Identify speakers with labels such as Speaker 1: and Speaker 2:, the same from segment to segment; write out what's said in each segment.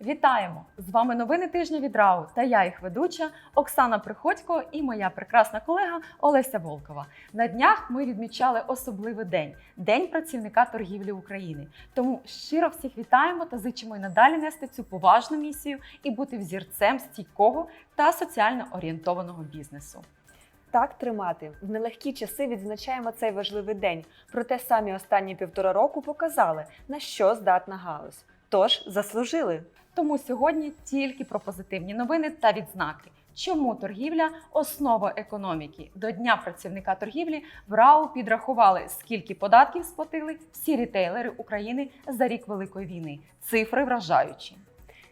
Speaker 1: Вітаємо! З вами новини тижня від РАУ та я їх ведуча Оксана Приходько і моя прекрасна колега Олеся Волкова. На днях ми відмічали особливий день День працівника торгівлі України. Тому щиро всіх вітаємо та зичимо й надалі нести цю поважну місію і бути взірцем стійкого та соціально орієнтованого бізнесу.
Speaker 2: Так тримати в нелегкі часи відзначаємо цей важливий день. Проте самі останні півтора року показали, на що здатна галузь. Тож заслужили.
Speaker 1: Тому сьогодні тільки про позитивні новини та відзнаки. Чому торгівля основа економіки? До Дня працівника торгівлі в РАУ підрахували, скільки податків сплатили всі рітейлери України за рік Великої війни. Цифри вражаючі.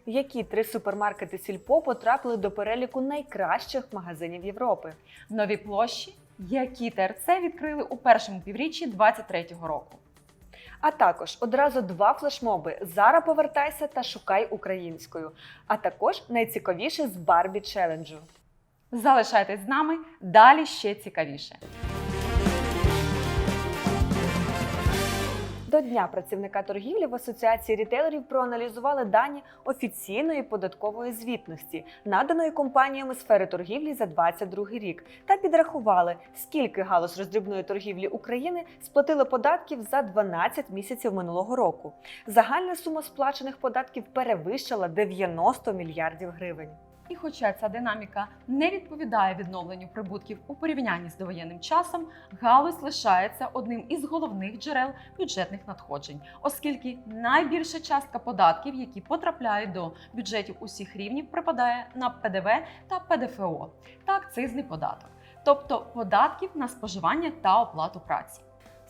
Speaker 2: Які три супермаркети Сільпо потрапили до переліку найкращих магазинів Європи?
Speaker 1: Нові площі, які ТРЦ відкрили у першому півріччі 2023 року.
Speaker 2: А також одразу два флешмоби Зара повертайся та шукай українською. А також найцікавіше з Барбі челенджу.
Speaker 1: Залишайтесь з нами, далі ще цікавіше.
Speaker 2: До Дня працівника торгівлі в Асоціації рітейлерів проаналізували дані офіційної податкової звітності, наданої компаніями сфери торгівлі за 2022 рік, та підрахували, скільки галузь роздрібної торгівлі України сплатили податків за 12 місяців минулого року. Загальна сума сплачених податків перевищила 90 мільярдів гривень.
Speaker 1: І хоча ця динаміка не відповідає відновленню прибутків у порівнянні з довоєнним часом, галузь лишається одним із головних джерел бюджетних надходжень, оскільки найбільша частка податків, які потрапляють до бюджетів усіх рівнів, припадає на ПДВ та ПДФО та акцизний податок, тобто податків на споживання та оплату праці.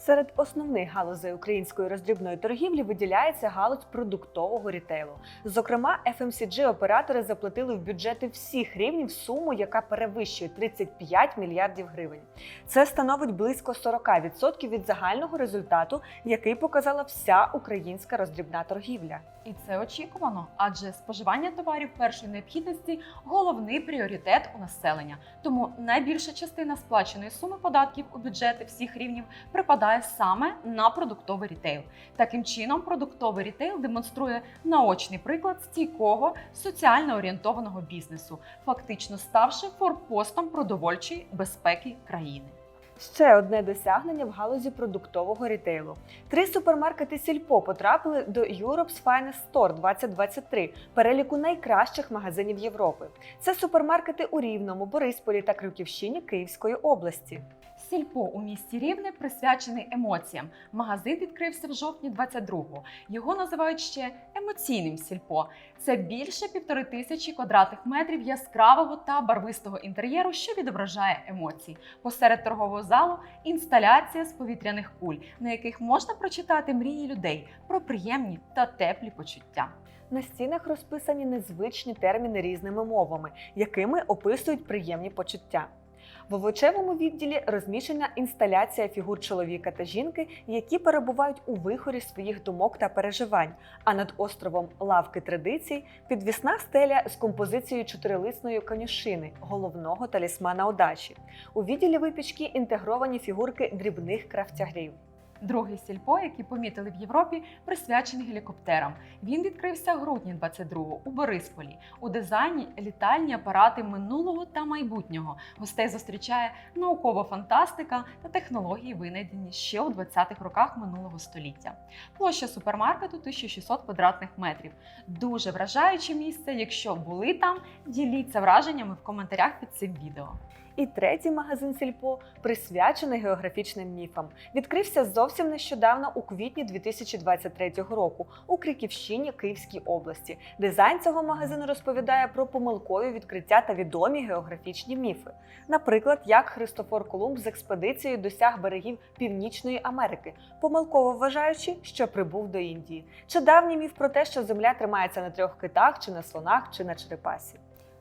Speaker 2: Серед основних галузей української роздрібної торгівлі виділяється галузь продуктового рітейлу. Зокрема, fmcg оператори заплатили в бюджети всіх рівнів суму, яка перевищує 35 мільярдів гривень. Це становить близько 40% від загального результату, який показала вся українська роздрібна торгівля.
Speaker 1: І це очікувано, адже споживання товарів першої необхідності головний пріоритет у населення. Тому найбільша частина сплаченої суми податків у бюджети всіх рівнів припадає саме на продуктовий рітейл. Таким чином, продуктовий рітейл демонструє наочний приклад стійкого соціально орієнтованого бізнесу, фактично ставши форпостом продовольчої безпеки країни.
Speaker 2: Ще одне досягнення в галузі продуктового рітейлу. Три супермаркети Сільпо потрапили до Europe's Finest Store 2023 переліку найкращих магазинів Європи. Це супермаркети у Рівному, Борисполі та Крюківщині Київської області.
Speaker 1: Сільпо у місті Рівне присвячений емоціям. Магазин відкрився в жовтні 22-го. Його називають ще емоційним сільпо. Це більше півтори тисячі квадратних метрів яскравого та барвистого інтер'єру, що відображає емоції. Посеред торгового залу інсталяція з повітряних куль, на яких можна прочитати мрії людей про приємні та теплі почуття.
Speaker 2: На стінах розписані незвичні терміни різними мовами, якими описують приємні почуття. В овочевому відділі розміщена інсталяція фігур чоловіка та жінки, які перебувають у вихорі своїх думок та переживань. А над островом лавки традицій підвісна стеля з композицією чотирилисної конюшини, головного талісмана удачі. У відділі випічки інтегровані фігурки дрібних крафтягрів.
Speaker 1: Другий сільпо, який помітили в Європі, присвячений гелікоптерам. Він відкрився в грудні 22-го у Борисполі. У дизайні літальні апарати минулого та майбутнього. Гостей зустрічає наукова фантастика та технології, винайдені ще у 20-х роках минулого століття. Площа супермаркету 1600 квадратних метрів. Дуже вражаюче місце. Якщо були там, діліться враженнями в коментарях під цим відео.
Speaker 2: І третій магазин Сільпо присвячений географічним міфам. Відкрився зовсім нещодавно у квітні 2023 року у Криківщині Київській області. Дизайн цього магазину розповідає про помилкові відкриття та відомі географічні міфи. Наприклад, як Христофор Колумб з експедицією досяг берегів Північної Америки, помилково вважаючи, що прибув до Індії. Чи давній міф про те, що земля тримається на трьох китах, чи на слонах, чи на черепасі.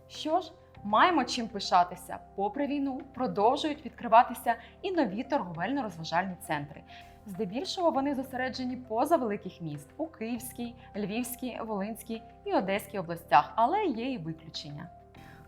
Speaker 1: Що ж, маємо чим пишатися. Попри війну продовжують відкриватися і нові торговельно-розважальні центри. Здебільшого вони зосереджені поза великих міст у Київській, Львівській, Волинській і Одеській областях, але є і виключення.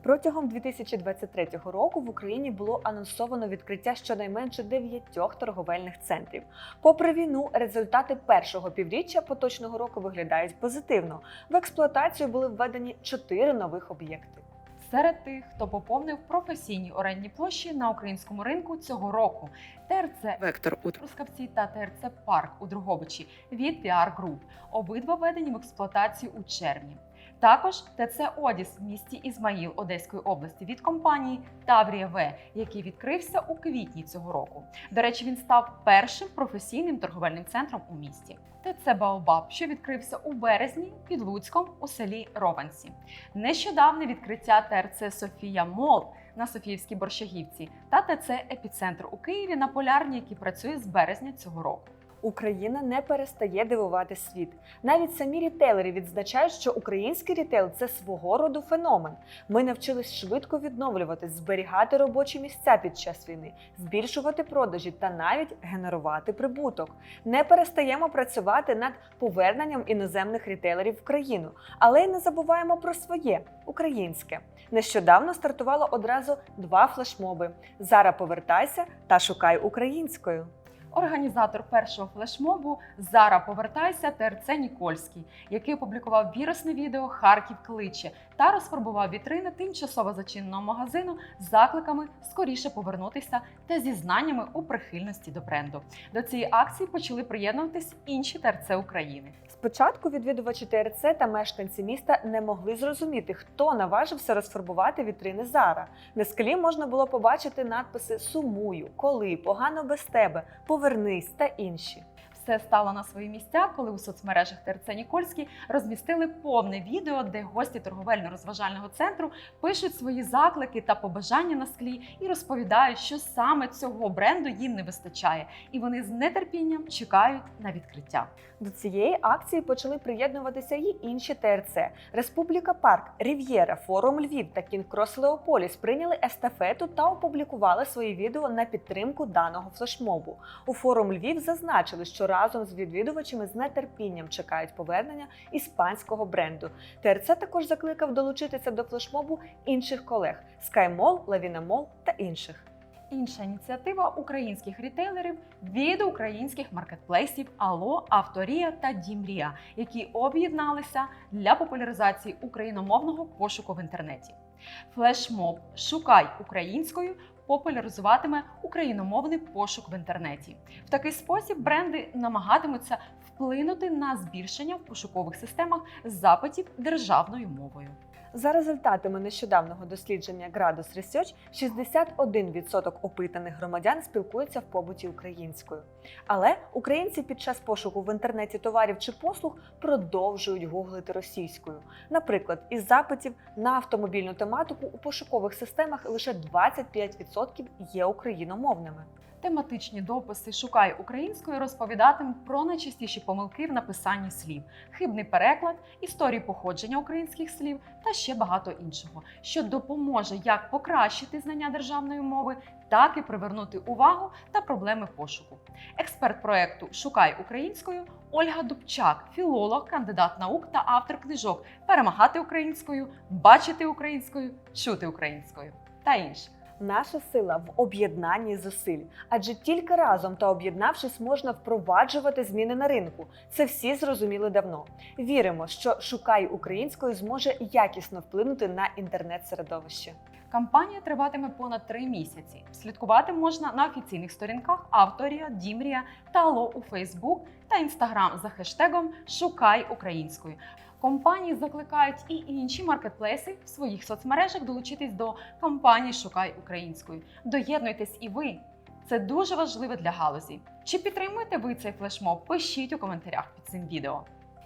Speaker 2: Протягом 2023 року в Україні було анонсовано відкриття щонайменше дев'ятьох торговельних центрів. Попри війну, результати першого півріччя поточного року виглядають позитивно. В експлуатацію були введені чотири нових об'єкти.
Speaker 1: Серед тих, хто поповнив професійні орендні площі на українському ринку цього року, ТРЦ
Speaker 3: Вектор у
Speaker 1: Трускавці та ТРЦ Парк у Другобичі від PR Group. Обидва введені в експлуатацію у червні. Також ТЦ Одіс в місті Ізмаїл Одеської області від компанії Таврія В, який відкрився у квітні цього року. До речі, він став першим професійним торговельним центром у місті. ТЦ Баобаб, що відкрився у березні під Луцьком у селі Рованці. Нещодавне відкриття ТРЦ Софія Мол на Софіївській Борщагівці та ТЦ Епіцентр у Києві на Полярній, який працює з березня цього року.
Speaker 2: Україна не перестає дивувати світ. Навіть самі рітейлери відзначають, що український рітейл це свого роду феномен. Ми навчились швидко відновлюватись, зберігати робочі місця під час війни, збільшувати продажі та навіть генерувати прибуток. Не перестаємо працювати над поверненням іноземних рітейлерів в країну, але й не забуваємо про своє українське. Нещодавно стартувало одразу два флешмоби: Зара повертайся та шукай українською.
Speaker 1: Організатор першого флешмобу Зара Повертайся ТРЦ Нікольський, який опублікував вірусне відео Харків кличе та розфарбував вітрини тимчасово зачиненого магазину з закликами скоріше повернутися та зізнаннями у прихильності до бренду. До цієї акції почали приєднуватись інші ТРЦ України.
Speaker 2: Спочатку відвідувачі ТРЦ та мешканці міста не могли зрозуміти, хто наважився розфарбувати вітрини Зара. На скалі можна було побачити надписи Сумую, коли, погано без тебе, повернись та інші.
Speaker 1: Все стало на свої місця, коли у соцмережах ТРЦ Нікольський розмістили повне відео, де гості торговельно-розважального центру пишуть свої заклики та побажання на склі і розповідають, що саме цього бренду їм не вистачає, і вони з нетерпінням чекають на відкриття.
Speaker 2: До цієї акції почали приєднуватися й інші ТРЦ. Республіка Парк, Рів'єра, Форум Львів та Кінкрос Леополіс прийняли естафету та опублікували свої відео на підтримку даного флешмобу. У форум Львів зазначили, що разом з відвідувачами з нетерпінням чекають повернення іспанського бренду. ТРЦ також закликав долучитися до флешмобу інших колег SkyMall, Lavina та інших.
Speaker 1: Інша ініціатива українських рітейлерів від українських маркетплейсів Ало, Авторія та Дімрія, які об'єдналися для популяризації україномовного пошуку в інтернеті. Флешмоб Шукай українською популяризуватиме україномовний пошук в інтернеті. В такий спосіб бренди намагатимуться вплинути на збільшення в пошукових системах запитів державною мовою.
Speaker 2: За результатами нещодавнього дослідження Gradus Research, 61% опитаних громадян спілкуються в побуті українською. Але українці під час пошуку в інтернеті товарів чи послуг продовжують гуглити російською. Наприклад, із запитів на автомобільну тематику у пошукових системах лише 25% є україномовними.
Speaker 1: Тематичні дописи Шукай українською розповідатимуть про найчастіші помилки в написанні слів, хибний переклад, історії походження українських слів та ще багато іншого, що допоможе як покращити знання державної мови, так і привернути увагу та проблеми пошуку. Експерт проекту Шукай українською Ольга Дубчак, філолог, кандидат наук та автор книжок Перемагати українською, бачити українською, чути українською та інше.
Speaker 2: Наша сила в об'єднанні зусиль, адже тільки разом та об'єднавшись, можна впроваджувати зміни на ринку. Це всі зрозуміли давно. Віримо, що шукай українською зможе якісно вплинути на інтернет-середовище.
Speaker 1: Кампанія триватиме понад три місяці. Слідкувати можна на офіційних сторінках Авторія, Дімрія та Ало у Фейсбук та Інстаграм за хештегом Шукай українською. Компанії закликають і інші маркетплейси в своїх соцмережах долучитись до кампанії Шукай українською. Доєднуйтесь і ви. Це дуже важливо для галузі. Чи підтримуєте ви цей флешмоб? Пишіть у коментарях під цим відео.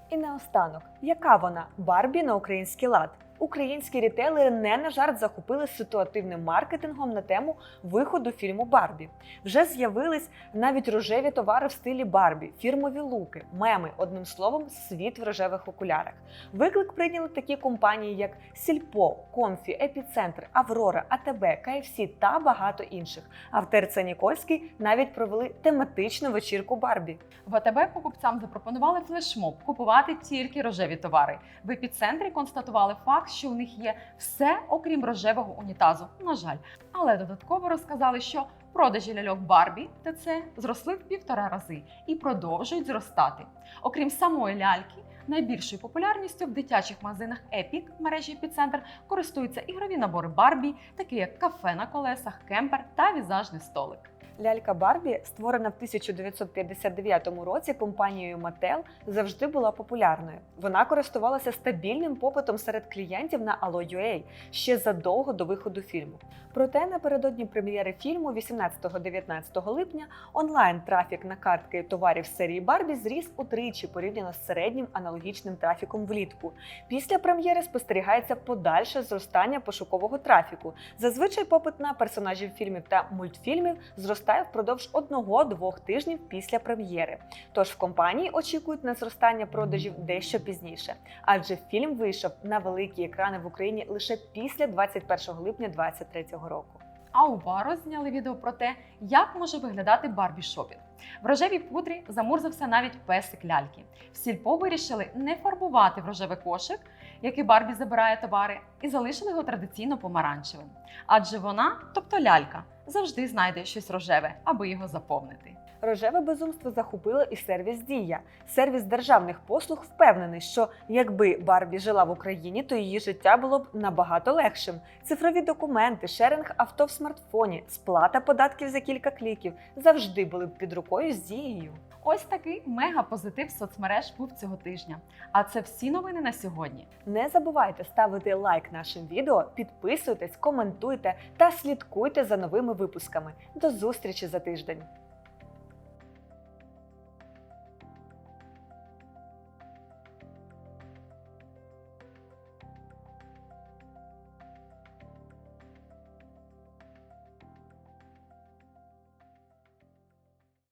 Speaker 2: І наостанок, яка вона Барбі на український лад? Українські рітейлери не на жарт захопили ситуативним маркетингом на тему виходу фільму Барбі. Вже з'явились навіть рожеві товари в стилі Барбі, фірмові луки, меми, одним словом, світ в рожевих окулярах. Виклик прийняли такі компанії, як Сільпо, Комфі, Епіцентр, Аврора, АТБ, КФС та багато інших. А в ТРЦ Нікольський навіть провели тематичну вечірку Барбі.
Speaker 1: В АТБ покупцям запропонували флешмоб купувати тільки рожеві товари. В епіцентрі констатували факт, що у них є все, окрім рожевого унітазу. На жаль, але додатково розказали, що продажі ляльок Барбі ТЦ зросли в півтора рази і продовжують зростати. Окрім самої ляльки, найбільшою популярністю в дитячих магазинах Epic мережі Епіцентр користуються ігрові набори Барбі, такі як кафе на колесах, кемпер та візажний столик.
Speaker 2: Лялька Барбі, створена в 1959 році компанією Mattel, завжди була популярною. Вона користувалася стабільним попитом серед клієнтів на Allo.ua ще задовго до виходу фільму. Проте напередодні прем'єри фільму 18-19 липня онлайн-трафік на картки товарів серії Барбі зріс утричі порівняно з середнім аналогічним трафіком влітку. Після прем'єри спостерігається подальше зростання пошукового трафіку. Зазвичай попит на персонажів фільмів та мультфільмів зростає впродовж одного-двох тижнів після прем'єри. Тож в компанії очікують на зростання продажів дещо пізніше, адже фільм вийшов на великі екрани в Україні лише після 21 липня 2023 року.
Speaker 1: А у Баро зняли відео про те, як може виглядати Барбі шопінг. В рожевій пудрі замурзався навіть песик ляльки. В сільпо вирішили не фарбувати в рожевий кошик, який Барбі забирає товари, і залишили його традиційно помаранчевим. Адже вона, тобто лялька, завжди знайде щось рожеве, аби його заповнити.
Speaker 2: Рожеве безумство захопило і сервіс Дія. Сервіс державних послуг впевнений, що якби Барбі жила в Україні, то її життя було б набагато легшим. Цифрові документи, шеринг авто в смартфоні, сплата податків за кілька кліків завжди були б під рукою з дією.
Speaker 1: Ось такий мега-позитив соцмереж був цього тижня. А це всі новини на сьогодні.
Speaker 2: Не забувайте ставити лайк нашим відео, підписуйтесь, коментуйте та слідкуйте за новими випусками. До зустрічі за тиждень!